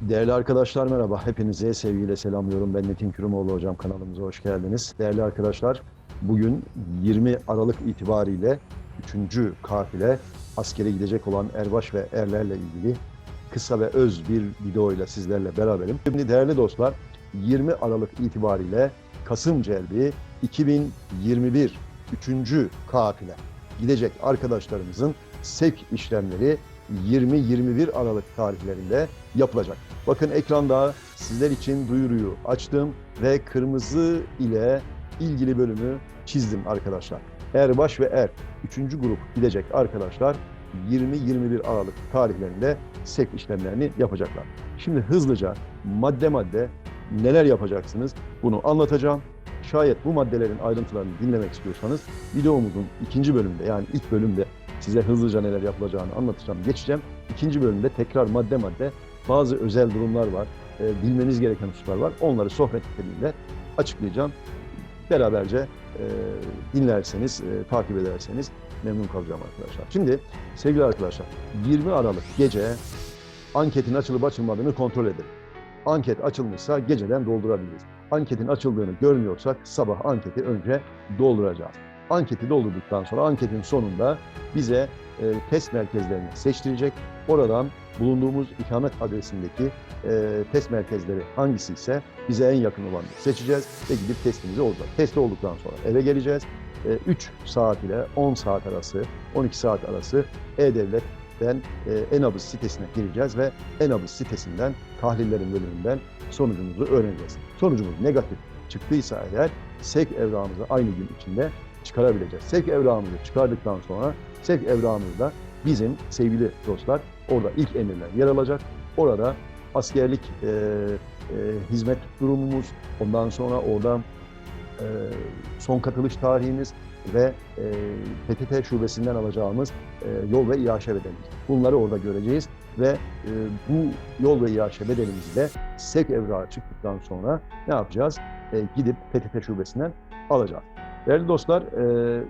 Değerli arkadaşlar merhaba. Hepinize sevgiyle selamlıyorum. Ben Metin Kürümoğlu hocam kanalımıza hoş geldiniz. Değerli arkadaşlar bugün 20 Aralık itibariyle 3. kafile askere gidecek olan erbaş ve erlerle ilgili kısa ve öz bir video ile sizlerle beraberim. Şimdi değerli dostlar 20 Aralık itibariyle Kasım Celbi 2021 3. kafile gidecek arkadaşlarımızın sevk işlemleri 20-21 Aralık tarihlerinde yapılacak. Bakın ekranda sizler için duyuruyu açtım ve kırmızı ile ilgili bölümü çizdim arkadaşlar. Erbaş ve Er 3. grup gidecek arkadaşlar 20-21 Aralık tarihlerinde sevk işlemlerini yapacaklar. Şimdi hızlıca madde madde neler yapacaksınız bunu anlatacağım. Şayet bu maddelerin ayrıntılarını dinlemek istiyorsanız videomuzun ikinci bölümünde yani ilk bölümde size hızlıca neler yapılacağını anlatacağım, geçeceğim. İkinci bölümde tekrar madde madde bazı özel durumlar var, e, bilmeniz gereken hususlar var. Onları sohbet ettiğimde açıklayacağım. Beraberce e, dinlerseniz, e, takip ederseniz memnun kalacağım arkadaşlar. Şimdi sevgili arkadaşlar 20 Aralık gece anketin açılıp açılmadığını kontrol edin. Anket açılmışsa geceden doldurabiliriz. Anketin açıldığını görmüyorsak sabah anketi önce dolduracağız. Anketi doldurduktan sonra anketin sonunda bize e, test merkezlerini seçtirecek. Oradan bulunduğumuz ikamet adresindeki e, test merkezleri hangisi ise bize en yakın olanı seçeceğiz ve gidip testimizi olacak. Testi olduktan sonra eve geleceğiz. E, 3 saat ile 10 saat arası, 12 saat arası E-Devlet'ten e, Enabız sitesine gireceğiz ve Enabız sitesinden tahlillerin bölümünden sonucumuzu öğreneceğiz. Sonucumuz negatif çıktıysa eğer SEK evrağımızı aynı gün içinde çıkarabileceğiz. Sevk evrağımızı çıkardıktan sonra sevk evrağımızda bizim sevgili dostlar orada ilk emirler yer alacak. Orada askerlik e, e, hizmet durumumuz, ondan sonra orada e, son katılış tarihimiz ve e, PTT şubesinden alacağımız e, yol ve iaşe bedelimiz. Bunları orada göreceğiz ve e, bu yol ve iaşe bedelimizi de sevk evrağı çıktıktan sonra ne yapacağız? E, gidip PTT şubesinden alacağız. Değerli dostlar, e,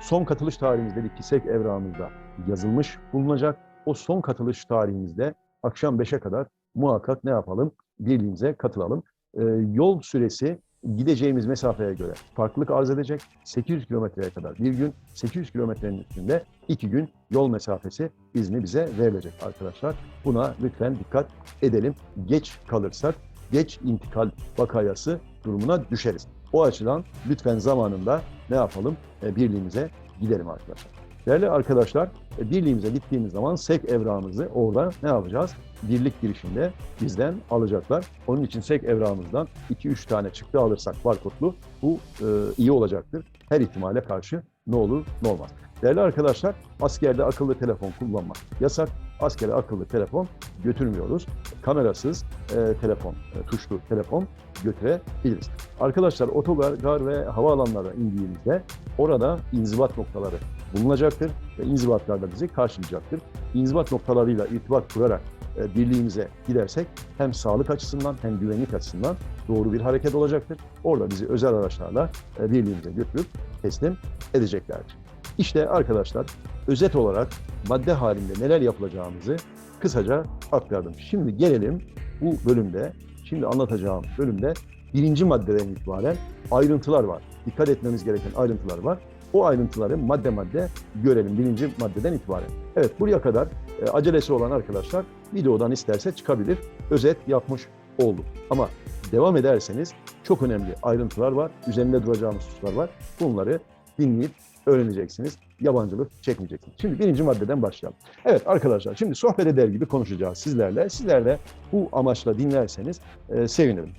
son katılış tarihimiz dedik ki sevk evrağımızda yazılmış bulunacak. O son katılış tarihimizde akşam 5'e kadar muhakkak ne yapalım? Birliğimize katılalım. E, yol süresi gideceğimiz mesafeye göre farklılık arz edecek. 800 kilometreye kadar bir gün, 800 kilometrenin üstünde iki gün yol mesafesi izni bize verilecek arkadaşlar. Buna lütfen dikkat edelim. Geç kalırsak geç intikal vakayası durumuna düşeriz. O açıdan lütfen zamanında ne yapalım? E, birliğimize gidelim arkadaşlar. Değerli arkadaşlar, e, birliğimize gittiğimiz zaman SEK evrağımızı orada ne yapacağız? Birlik girişinde bizden alacaklar. Onun için SEK evrağımızdan 2-3 tane çıktı alırsak barkodlu bu e, iyi olacaktır. Her ihtimale karşı ne olur ne olmaz. Değerli arkadaşlar, askerde akıllı telefon kullanmak yasak. Askere akıllı telefon götürmüyoruz. Kamerasız e, telefon, e, tuşlu telefon götürebiliriz. Arkadaşlar otogar, gar ve havaalanlara indiğimizde orada inzibat noktaları bulunacaktır ve inzibatlar da bizi karşılayacaktır. İnzibat noktalarıyla irtibat kurarak e, birliğimize gidersek hem sağlık açısından hem güvenlik açısından doğru bir hareket olacaktır. Orada bizi özel araçlarla e, birliğimize götürüp teslim edeceklerdir. İşte arkadaşlar özet olarak madde halinde neler yapılacağımızı kısaca aktardım. Şimdi gelelim bu bölümde, şimdi anlatacağım bölümde birinci maddeden itibaren ayrıntılar var. Dikkat etmemiz gereken ayrıntılar var. O ayrıntıları madde madde görelim birinci maddeden itibaren. Evet buraya kadar e, acelesi olan arkadaşlar videodan isterse çıkabilir. Özet yapmış olduk. Ama devam ederseniz çok önemli ayrıntılar var. Üzerinde duracağımız hususlar var. Bunları dinleyip öğreneceksiniz. Yabancılık çekmeyeceksiniz. Şimdi birinci maddeden başlayalım. Evet arkadaşlar şimdi sohbet eder gibi konuşacağız sizlerle. Sizler de bu amaçla dinlerseniz e, sevinirim.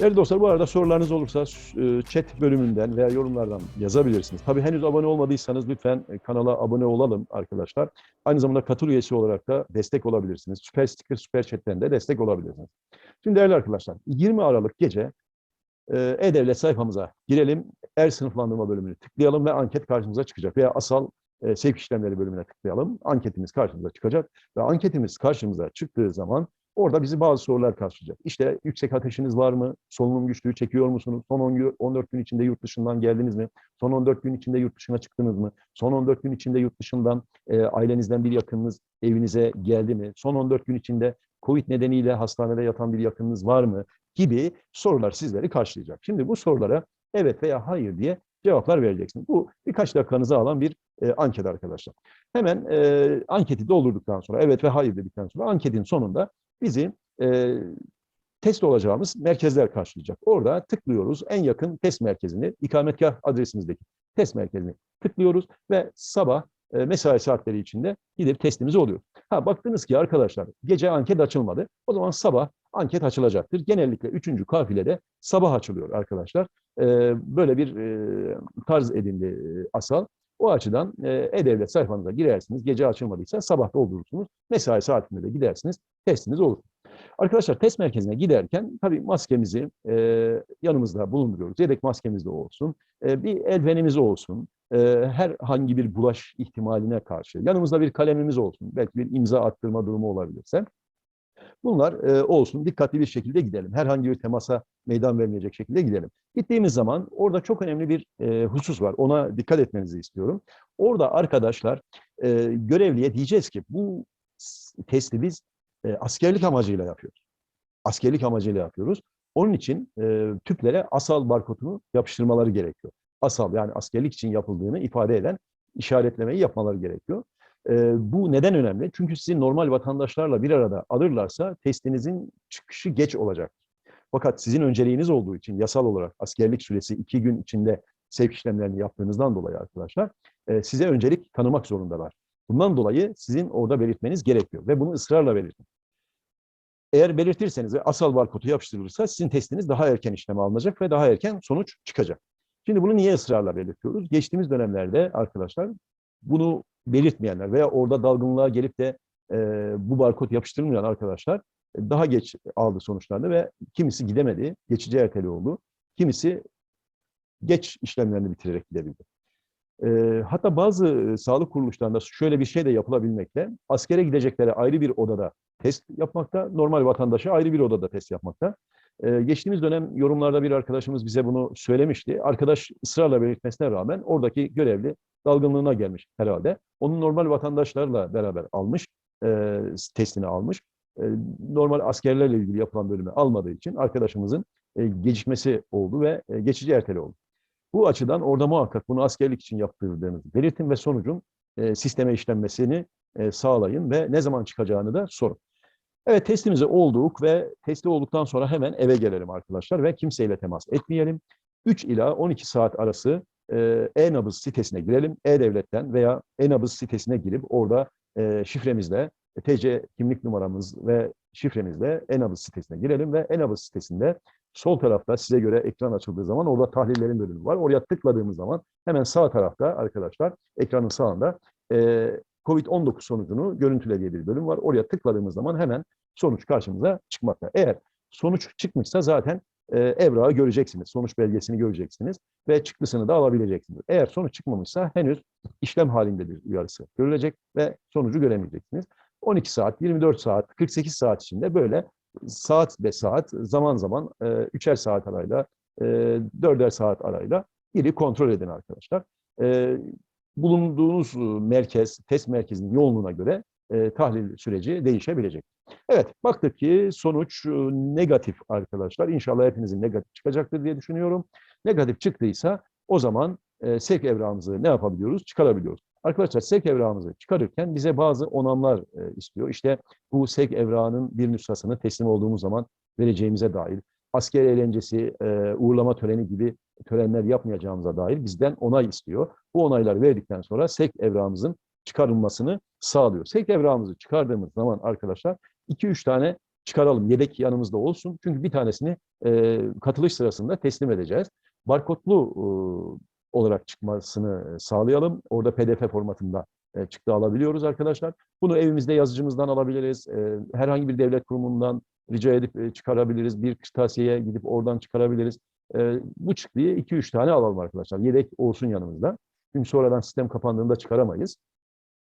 Değerli dostlar bu arada sorularınız olursa e, chat bölümünden veya yorumlardan yazabilirsiniz. Tabii henüz abone olmadıysanız lütfen e, kanala abone olalım arkadaşlar. Aynı zamanda katıl üyesi olarak da destek olabilirsiniz. Süper Sticker, Süper Chat'ten de destek olabilirsiniz. Şimdi değerli arkadaşlar 20 Aralık gece E-Devlet sayfamıza girelim. Er sınıflandırma bölümünü tıklayalım ve anket karşımıza çıkacak. Veya asal e, sevk işlemleri bölümüne tıklayalım. Anketimiz karşımıza çıkacak. Ve anketimiz karşımıza çıktığı zaman orada bizi bazı sorular karşılayacak. İşte yüksek ateşiniz var mı? Solunum güçlüğü çekiyor musunuz? Son 10, 14 gün içinde yurt dışından geldiniz mi? Son 14 gün içinde yurt dışına çıktınız mı? Son 14 gün içinde yurt dışından e, ailenizden bir yakınınız evinize geldi mi? Son 14 gün içinde Covid nedeniyle hastanede yatan bir yakınınız var mı? Gibi sorular sizleri karşılayacak. Şimdi bu sorulara evet veya hayır diye cevaplar vereceksiniz. Bu birkaç dakikanızı alan bir e, anket arkadaşlar. Hemen e, anketi doldurduktan sonra evet ve hayır dedikten sonra anketin sonunda bizi e, test olacağımız merkezler karşılayacak. Orada tıklıyoruz en yakın test merkezini, ikametgah adresimizdeki test merkezini tıklıyoruz ve sabah e, mesai saatleri içinde gidip testimiz oluyor. Ha baktınız ki arkadaşlar gece anket açılmadı. O zaman sabah anket açılacaktır. Genellikle üçüncü kafilede sabah açılıyor arkadaşlar. E, böyle bir e, tarz edindi e, asal. O açıdan e, e-devlet sayfanıza girersiniz. Gece açılmadıysa sabah doldurursunuz. Mesai saatinde de gidersiniz. Testiniz olur. Arkadaşlar test merkezine giderken tabii maskemizi e, yanımızda bulunduruyoruz. Yedek maskemiz de olsun. E, bir eldivenimiz olsun. E, herhangi bir bulaş ihtimaline karşı. Yanımızda bir kalemimiz olsun. Belki bir imza attırma durumu olabilirse. Bunlar e, olsun. Dikkatli bir şekilde gidelim. Herhangi bir temasa meydan vermeyecek şekilde gidelim. Gittiğimiz zaman orada çok önemli bir e, husus var. Ona dikkat etmenizi istiyorum. Orada arkadaşlar e, görevliye diyeceğiz ki bu testi biz e, askerlik amacıyla yapıyoruz. Askerlik amacıyla yapıyoruz. Onun için e, tüplere asal barkodunu yapıştırmaları gerekiyor. Asal yani askerlik için yapıldığını ifade eden işaretlemeyi yapmaları gerekiyor. E, bu neden önemli? Çünkü sizi normal vatandaşlarla bir arada alırlarsa testinizin çıkışı geç olacak. Fakat sizin önceliğiniz olduğu için yasal olarak askerlik süresi iki gün içinde sevk işlemlerini yaptığınızdan dolayı arkadaşlar e, size öncelik tanımak zorundalar. Bundan dolayı sizin orada belirtmeniz gerekiyor ve bunu ısrarla belirtin. Eğer belirtirseniz ve asal barkodu yapıştırılırsa sizin testiniz daha erken işleme alınacak ve daha erken sonuç çıkacak. Şimdi bunu niye ısrarla belirtiyoruz? Geçtiğimiz dönemlerde arkadaşlar bunu belirtmeyenler veya orada dalgınlığa gelip de e, bu barkod yapıştırılmayan arkadaşlar e, daha geç aldı sonuçlarını ve kimisi gidemedi, geçici erteli oldu. Kimisi geç işlemlerini bitirerek gidebildi. E, hatta bazı e, sağlık kuruluşlarında şöyle bir şey de yapılabilmekte. Askere gideceklere ayrı bir odada test yapmakta, normal vatandaşa ayrı bir odada test yapmakta. E, geçtiğimiz dönem yorumlarda bir arkadaşımız bize bunu söylemişti. Arkadaş ısrarla belirtmesine rağmen oradaki görevli dalgınlığına gelmiş herhalde. Onun normal vatandaşlarla beraber almış, e, testini almış. E, normal askerlerle ilgili yapılan bölümü almadığı için arkadaşımızın e, gecikmesi oldu ve geçici erteli oldu. Bu açıdan orada muhakkak bunu askerlik için yaptırdığınızı belirtin ve sonucun sisteme işlenmesini sağlayın ve ne zaman çıkacağını da sorun. Evet testimizi olduk ve testi olduktan sonra hemen eve gelelim arkadaşlar ve kimseyle temas etmeyelim. 3 ila 12 saat arası e, e-nabız sitesine girelim. E-Devlet'ten veya e-nabız sitesine girip orada e, şifremizle, TC kimlik numaramız ve şifremizle e-nabız sitesine girelim ve e-nabız sitesinde sol tarafta size göre ekran açıldığı zaman orada tahlillerin bölümü var. Oraya tıkladığımız zaman hemen sağ tarafta arkadaşlar ekranın sağında e, COVID-19 sonucunu görüntüle diye bir bölüm var. Oraya tıkladığımız zaman hemen sonuç karşımıza çıkmakta. Eğer sonuç çıkmışsa zaten e, evrağı göreceksiniz. Sonuç belgesini göreceksiniz ve çıktısını da alabileceksiniz. Eğer sonuç çıkmamışsa henüz işlem halindedir uyarısı görülecek ve sonucu göremeyeceksiniz. 12 saat, 24 saat, 48 saat içinde böyle saat be saat, zaman zaman e, üçer saat arayla, e, dörder saat arayla ili kontrol edin arkadaşlar. E, bulunduğunuz merkez, test merkezinin yoğunluğuna göre e, tahlil süreci değişebilecek. Evet, baktık ki sonuç e, negatif arkadaşlar. İnşallah hepinizin negatif çıkacaktır diye düşünüyorum. Negatif çıktıysa o zaman e, sevk evrağımızı ne yapabiliyoruz? Çıkarabiliyoruz. Arkadaşlar sevk evrağımızı çıkarırken bize bazı onamlar e, istiyor. İşte bu sevk evrağının bir nüshasını teslim olduğumuz zaman vereceğimize dair, asker eğlencesi, e, uğurlama töreni gibi törenler yapmayacağımıza dair bizden onay istiyor. Bu onayları verdikten sonra sevk evrağımızın çıkarılmasını sağlıyor. Sevk evrağımızı çıkardığımız zaman arkadaşlar 2-3 tane çıkaralım. Yedek yanımızda olsun. Çünkü bir tanesini e, katılış sırasında teslim edeceğiz. Barkodlu e, olarak çıkmasını sağlayalım. Orada PDF formatında e, çıktı alabiliyoruz arkadaşlar. Bunu evimizde yazıcımızdan alabiliriz. E, herhangi bir devlet kurumundan rica edip e, çıkarabiliriz. Bir kırtasiyeye gidip oradan çıkarabiliriz. E, bu çıktıyı 2-3 tane alalım arkadaşlar. Yedek olsun yanımızda. Çünkü sonradan sistem kapandığında çıkaramayız.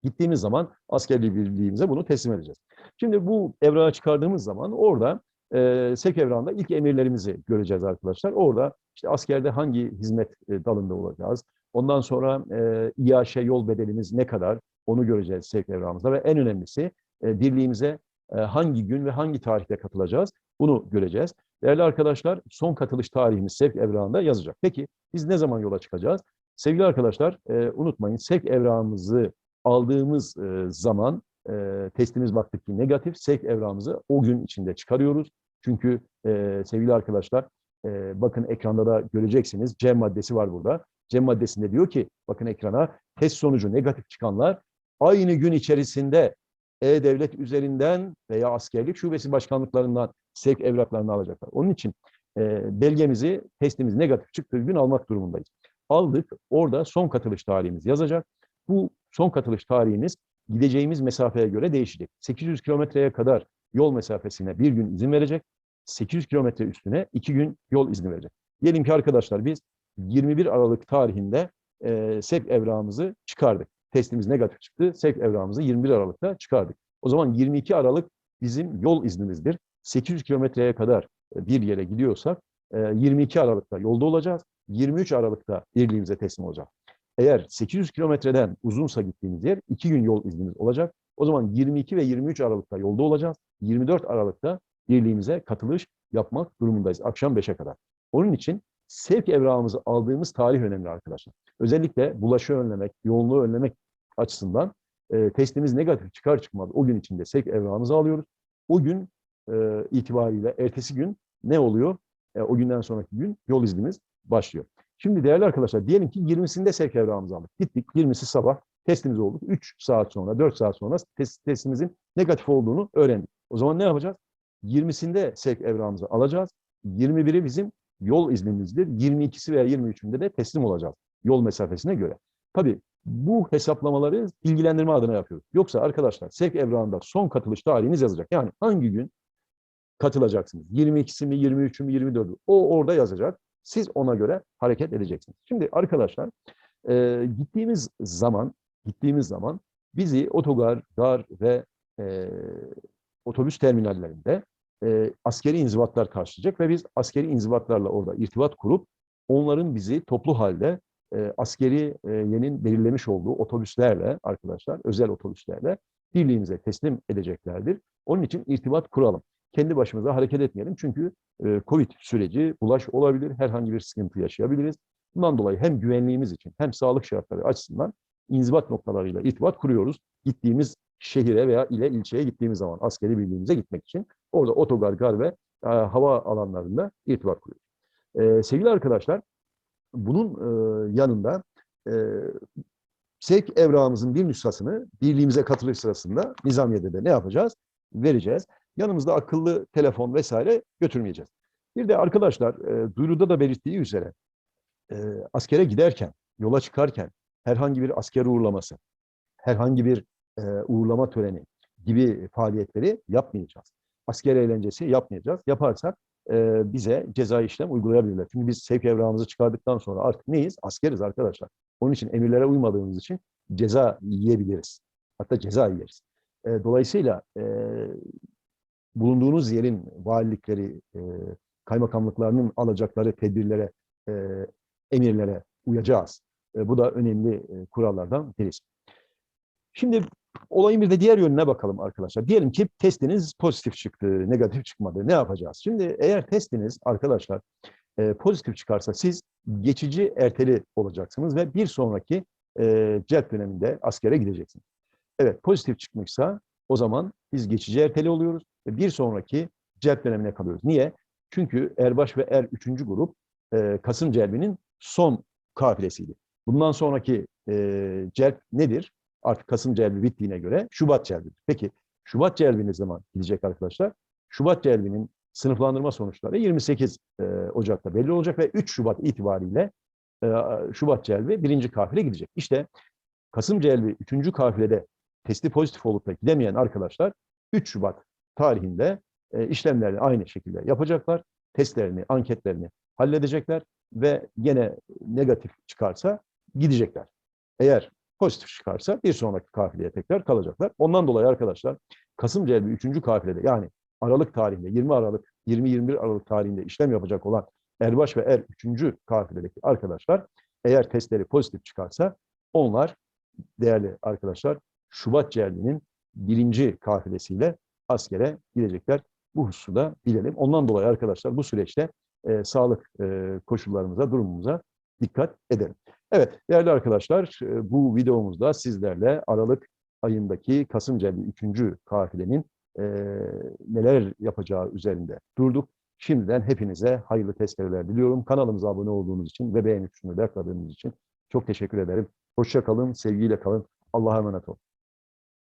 Gittiğimiz zaman askerli birliğimize bunu teslim edeceğiz. Şimdi bu evrağı çıkardığımız zaman orada e, SEK evrağında ilk emirlerimizi göreceğiz arkadaşlar. Orada işte askerde hangi hizmet e, dalında olacağız. Ondan sonra e, İAŞ yol bedelimiz ne kadar onu göreceğiz SEK evrağımızda ve en önemlisi e, birliğimize hangi gün ve hangi tarihte katılacağız bunu göreceğiz. Değerli arkadaşlar son katılış tarihimiz sevk evrağında yazacak. Peki biz ne zaman yola çıkacağız? Sevgili arkadaşlar e, unutmayın sevk evrağımızı aldığımız e, zaman e, testimiz baktık ki negatif sevk evrağımızı o gün içinde çıkarıyoruz. Çünkü e, sevgili arkadaşlar e, bakın ekranda da göreceksiniz C maddesi var burada. C maddesinde diyor ki bakın ekrana test sonucu negatif çıkanlar aynı gün içerisinde E-Devlet üzerinden veya askerlik şubesi başkanlıklarından sevk evraklarını alacaklar. Onun için e, belgemizi testimiz negatif çıktığı gün almak durumundayız. Aldık. Orada son katılış tarihimiz yazacak. Bu son katılış tarihimiz gideceğimiz mesafeye göre değişecek. 800 kilometreye kadar yol mesafesine bir gün izin verecek. 800 kilometre üstüne iki gün yol izni verecek. Diyelim ki arkadaşlar biz 21 Aralık tarihinde e, sevk evrağımızı çıkardık. Testimiz negatif çıktı. Sevk evrağımızı 21 Aralık'ta çıkardık. O zaman 22 Aralık bizim yol iznimizdir. 800 kilometreye kadar e, bir yere gidiyorsak e, 22 Aralık'ta yolda olacağız. 23 Aralık'ta birliğimize teslim olacağız. Eğer 800 kilometreden uzunsa gittiğimiz yer 2 gün yol iznimiz olacak. O zaman 22 ve 23 Aralık'ta yolda olacağız. 24 Aralık'ta birliğimize katılış yapmak durumundayız akşam 5'e kadar. Onun için sevk evrağımızı aldığımız tarih önemli arkadaşlar. Özellikle bulaşı önlemek, yoğunluğu önlemek açısından e, testimiz negatif çıkar çıkmaz o gün içinde sevk evrağımızı alıyoruz. O gün e, itibariyle ertesi gün ne oluyor? E, o günden sonraki gün yol iznimiz başlıyor. Şimdi değerli arkadaşlar diyelim ki 20'sinde sevk evrağımızı aldık. Gittik 20'si sabah testimiz olduk. 3 saat sonra 4 saat sonra test, testimizin negatif olduğunu öğrendik. O zaman ne yapacağız? 20'sinde sevk evrağımızı alacağız. 21'i bizim yol iznimizdir. 22'si veya 23'ünde de teslim olacağız yol mesafesine göre. Tabii bu hesaplamaları ilgilendirme adına yapıyoruz. Yoksa arkadaşlar sevk evrağında son katılış tarihiniz yazacak. Yani hangi gün katılacaksınız? 22'si mi, 23'ü mü, 24'ü? O orada yazacak. Siz ona göre hareket edeceksiniz. Şimdi arkadaşlar e, gittiğimiz zaman gittiğimiz zaman bizi otogar, gar ve e, otobüs terminallerinde e, askeri inzibatlar karşılayacak ve biz askeri inzibatlarla orada irtibat kurup onların bizi toplu halde e, askeri e, belirlemiş olduğu otobüslerle arkadaşlar, özel otobüslerle birliğimize teslim edeceklerdir. Onun için irtibat kuralım. Kendi başımıza hareket etmeyelim çünkü e, Covid süreci bulaş olabilir, herhangi bir sıkıntı yaşayabiliriz. Bundan dolayı hem güvenliğimiz için hem sağlık şartları açısından inzibat noktalarıyla irtibat kuruyoruz. Gittiğimiz şehire veya ile ilçeye gittiğimiz zaman askeri birliğimize gitmek için orada otogar, gar ve e, hava alanlarında irtibat kuruyoruz. E, sevgili arkadaşlar, bunun e, yanında e, sevk evrağımızın bir nüshasını birliğimize katılış sırasında Nizamiye'de de ne yapacağız? Vereceğiz. Yanımızda akıllı telefon vesaire götürmeyeceğiz. Bir de arkadaşlar e, duyuruda da belirttiği üzere e, askere giderken, yola çıkarken herhangi bir asker uğurlaması, herhangi bir e, uğurlama töreni gibi faaliyetleri yapmayacağız. Asker eğlencesi yapmayacağız. Yaparsak e, bize ceza işlem uygulayabilirler. Çünkü biz sevk evrağımızı çıkardıktan sonra artık neyiz? Askeriz arkadaşlar. Onun için emirlere uymadığımız için ceza yiyebiliriz. Hatta ceza yeriz. E, dolayısıyla e, bulunduğunuz yerin valilikleri, e, kaymakamlıklarının alacakları tedbirlere, e, emirlere uyacağız. E, bu da önemli e, kurallardan birisi. Şimdi olayın bir de diğer yönüne bakalım arkadaşlar. Diyelim ki testiniz pozitif çıktı, negatif çıkmadı. Ne yapacağız? Şimdi eğer testiniz arkadaşlar e, pozitif çıkarsa siz geçici erteli olacaksınız ve bir sonraki e, cep döneminde askere gideceksiniz. Evet pozitif çıkmışsa o zaman biz geçici erteli oluyoruz ve bir sonraki cep dönemine kalıyoruz. Niye? Çünkü Erbaş ve Er 3. grup e, Kasım Celbi'nin son kafilesiydi. Bundan sonraki e, celp nedir? Artık Kasım celbi bittiğine göre Şubat celbidir. Peki Şubat celbi ne zaman gidecek arkadaşlar? Şubat celbinin sınıflandırma sonuçları 28 e, Ocak'ta belli olacak ve 3 Şubat itibariyle e, Şubat celbi birinci kafile gidecek. İşte Kasım celbi 3. kafilede testi pozitif olup da gidemeyen arkadaşlar 3 Şubat tarihinde e, işlemlerini aynı şekilde yapacaklar. Testlerini, anketlerini halledecekler ve gene negatif çıkarsa gidecekler. Eğer pozitif çıkarsa bir sonraki kafileye tekrar kalacaklar. Ondan dolayı arkadaşlar Kasım Celbi 3. kafilede yani Aralık tarihinde 20 Aralık 20-21 Aralık tarihinde işlem yapacak olan Erbaş ve Er 3. kafiledeki arkadaşlar eğer testleri pozitif çıkarsa onlar değerli arkadaşlar Şubat Celbi'nin birinci kafilesiyle askere gidecekler. Bu hususu bilelim. Ondan dolayı arkadaşlar bu süreçte e, sağlık e, koşullarımıza, durumumuza dikkat edelim. Evet değerli arkadaşlar e, bu videomuzda sizlerle Aralık ayındaki Kasımceli 3. kafilenin e, neler yapacağı üzerinde durduk. Şimdiden hepinize hayırlı tezkereler diliyorum. Kanalımıza abone olduğunuz için ve beğeni tuşunu tıkladığınız için çok teşekkür ederim. Hoşça kalın, sevgiyle kalın. Allah'a emanet olun.